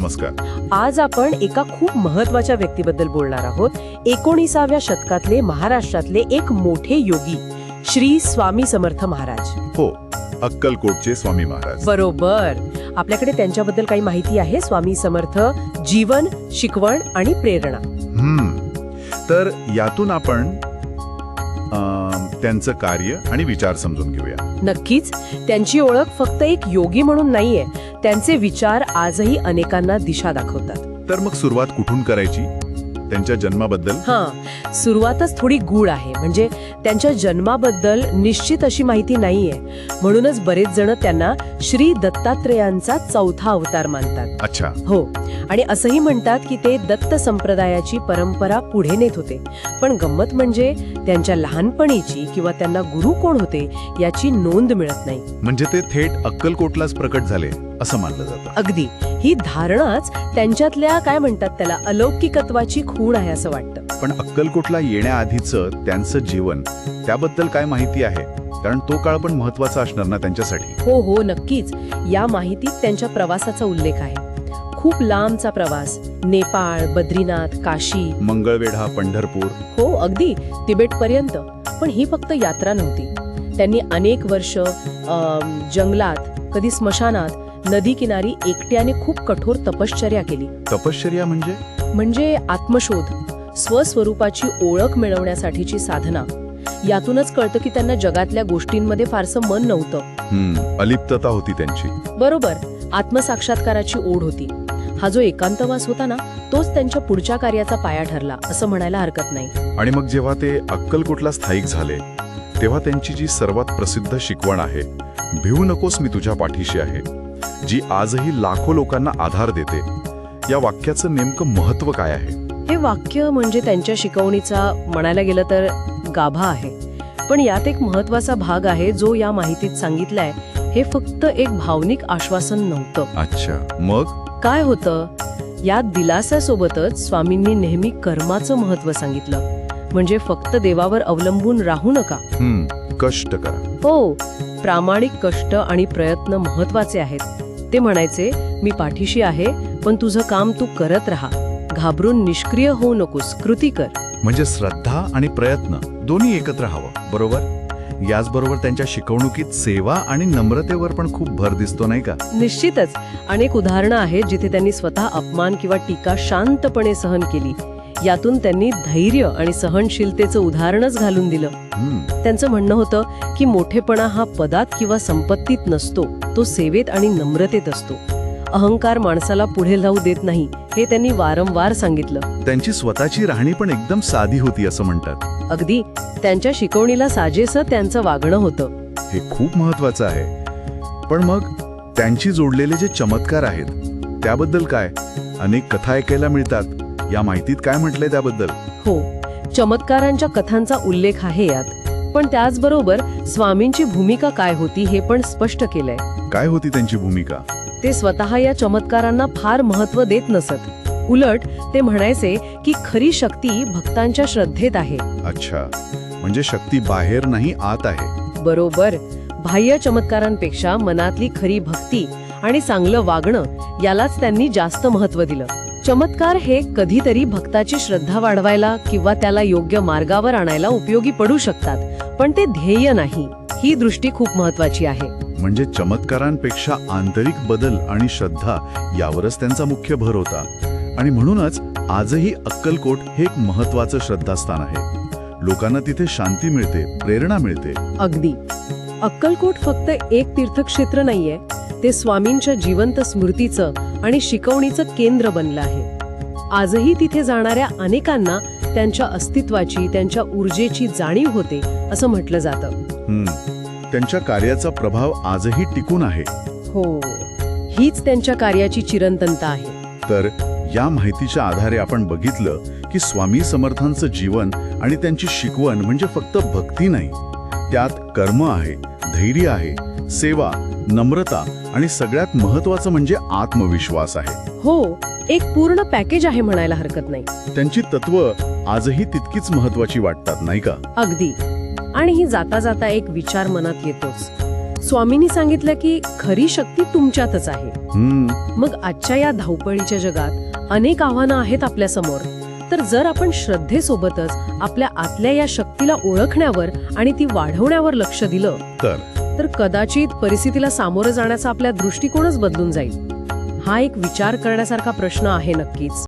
नमस्कार. आज आपण एका खूप महत्त्वाच्या व्यक्तीबद्दल बोलणार आहोत. एकोणीसाव्या शतकातले महाराष्ट्रातले एक मोठे योगी श्री स्वामी समर्थ महाराज. हो अक्कलकोटचे स्वामी महाराज. बरोबर. आपल्याकडे त्यांच्याबद्दल काही माहिती आहे? स्वामी समर्थ जीवन शिकवण आणि प्रेरणा. हम्म. तर यातून आपण त्यांचं कार्य आणि विचार समजून घेऊया. नक्कीच. त्यांची ओळख फक्त एक योगी म्हणून नाहीये त्यांचे विचार आजही अनेकांना दिशा दाखवतात. तर मग सुरुवात कुठून करायची? त्यांच्या जन्माबद्दल? हां सुरुवातच थोडी गूढ आहे. म्हणजे त्यांच्या जन्माबद्दल निश्चित अशी माहिती नाहीये. म्हणूनच बरेच जण त्यांना श्री दत्तात्रेयांचा चौथा अवतार मानतात. अच्छा. हो. आणि असंही म्हणतात की ते दत्त संप्रदायाची परंपरा पुढे नेत होते. पण गंमत म्हणजे त्यांच्या लहानपणीची किंवा त्यांना गुरु कोण होते याची नोंद मिळत नाही. म्हणजे ते थेट अक्कलकोटलाच प्रकट झाले. असं मानलं जातं. अगदी. ही धारणाच त्यांच्यातल्या काय म्हणतात त्याला अलौकिकत्वाची खूण आहे असं वाटतं. पण अक्कलकोटला येण्याआधीचं त्यांचं जीवन त्याबद्दल काय माहिती आहे? कारण तो काळ पण महत्त्वाचा असणार ना त्यांच्यासाठी. हो हो नक्कीच. या माहितीत त्यांच्या प्रवासाचा उल्लेख आहे. खूप लांबचा प्रवास. नेपाळ बद्रीनाथ काशी. मंगळवेढा पंढरपूर. हो अगदी. तिबेटपर्यंत. पण ही फक्त यात्रा नव्हती. त्यांनी अनेक वर्ष जंगलात कधी स्मशानात नदी किनारी एकट्याने खूप कठोर तपश्चर्या केली. तपश्चर्या म्हणजे? म्हणजे आत्मशोध स्वस्वरूपाची ओळख मिळवण्यासाठीची साधना. यातूनच कळतं की त्यांना जगातल्या गोष्टींमध्ये फारसं मन नव्हतं. हम्म अलिप्तता होती त्यांची. बरोबर आत्मसाक्षात्काराची ओढ होती. हा जो एकांतवास होता ना तोच त्यांच्या पुढच्या कार्याचा पाया ठरला असं म्हणायला हरकत नाही. आणि मग जेव्हा ते अक्कलकोटला स्थायिक झाले तेव्हा त्यांची जी सर्वात प्रसिद्ध शिकवण आहे भिवू नकोस मी तुझ्या पाठीशी आहे. जी आजही लाखो लोकांना आधार देते या वाक्याचं नेमकं महत्त्व काय आहे? हे वाक्य म्हणजे त्यांच्या शिकवणीचा म्हणायला गेलं तर गाभा आहे. पण यात एक महत्त्वाचा भाग आहे जो या माहितीत सांगितलाय हे फक्त एक भावनिक आश्वासन नव्हतं. अच्छा. मग? काय होतं? यात दिलासासोबतच स्वामींनी नेहमी कर्माचं महत्त्व सांगितलं. म्हणजे फक्त देवावर अवलंबून राहू नका. हम्म. कष्ट करा. हो. प्रामाणिक कष्ट आणि प्रयत्न महत्त्वाचे आहेत. ते म्हणायचे मी पाठीशी आहे पण तुझं काम तू करत राहा. घाबरून निष्क्रिय होऊ नकोस कृती कर. म्हणजे श्रद्धा आणि प्रयत्न दोन्ही एकत्र हवं बरोबर? याचबरोबर त्यांच्या शिकवणुकीत सेवा आणि नम्रतेवर पण खूप भर दिसतो नाही का? निश्चितच. अनेक उदाहरणं आहेत जिथे त्यांनी स्वतः अपमान किंवा टीका शांतपणे सहन केली. यातून त्यांनी धैर्य आणि सहनशीलतेचं उदाहरणच घालून दिलं. त्यांचं म्हणणं होतं की मोठेपणा हा पदात किंवा संपत्तीत नसतो तो सेवेत आणि नम्रतेत असतो. अहंकार माणसाला पुढे जाऊ देत नाही हे त्यांनी वारंवार सांगितलं. त्यांची स्वतःची राहणी पण एकदम साधी होती असं म्हणतात. अगदी त्यांच्या शिकवणीला साजेसं त्यांचं वागणं होतं. हे खूप महत्वाचं आहे. पण मग त्यांची जोडलेले जे चमत्कार आहेत त्याबद्दल काय? अनेक कथा ऐकायला मिळतात. या माहितीत काय म्हटलंय त्याबद्दल? हो चमत्कारांच्या कथांचा उल्लेख आहे यात. पण त्याचबरोबर स्वामींची भूमिका काय होती हे पण स्पष्ट केलंय. काय होती त्यांची भूमिका? ते स्वतः या चमत्कारांना फार महत्त्व देत नसत. उलट ते म्हणायचे की खरी शक्ती भक्तांच्या श्रद्धेत आहे. अच्छा. म्हणजे शक्ती बाहेर नाही आत आहे. बरोबर. बाह्य चमत्कारांपेक्षा मनातली खरी भक्ती आणि चांगलं वागणं यालाच त्यांनी जास्त महत्त्व दिलं. चमत्कार हे कधीतरी भक्ताची श्रद्धा वाढवायला किंवा त्याला योग्य मार्गावर आणायला उपयोगी पडू शकतात पण ते ध्येय नाही. ही दृष्टी खूप महत्वाची आहे. म्हणजे चमत्कारांपेक्षा आंतरिक बदल आणि श्रद्धा यावरच त्यांचा मुख्य भर होता. आणि म्हणूनच आजही अक्कलकोट हे एक महत्वाचं श्रद्धास्थान आहे. लोकांना तिथे शांती मिळते प्रेरणा मिळते. अगदी. अक्कलकोट फक्त एक तीर्थक्षेत्र नाहीये. ते स्वामींच्या जिवंत स्मृतीचं आणि शिकवणीचं केंद्र बनलं आहे. आजही तिथे जाणाऱ्या अनेकांना त्यांच्या अस्तित्वाची त्यांच्या ऊर्जेची जाणीव होते असं म्हटलं जातं. त्यांच्या कार्याचा प्रभाव आजही टिकून आहे. हो. हीच त्यांच्या कार्याची चिरंतनता आहे. तर या माहितीच्या आधारे आपण बघितलं की स्वामी समर्थांचं जीवन आणि त्यांची शिकवण म्हणजे फक्त भक्ती नाही. त्यात कर्म आहे धैर्य आहे सेवा नम्रता आणि सगळ्यात महत्वाचं म्हणजे आत्मविश्वास आहे. हो एक पूर्ण पॅकेज आहे म्हणायला हरकत नाही. त्यांची तत्व आजही तितकीच महत्वाची वाटतात नाही का? अगदी. आणि ही जाता जाता एक विचार मनात येतोच. स्वामींनी सांगितलं की खरी शक्ती तुमच्यातच आहे. हम्म. मग आजच्या या धावपळीच्या जगात अनेक आव्हानं आहेत आपल्यासमोर. तर जर आपण श्रद्धेसोबतच आपल्या आतल्या या शक्तीला ओळखण्यावर आणि ती वाढवण्यावर लक्ष दिलं तर? तर कदाचित परिस्थितीला सामोरं जाण्याचा आपल्या दृष्टिकोनच बदलून जाईल. हा एक विचार करण्यासारखा प्रश्न आहे नक्कीच.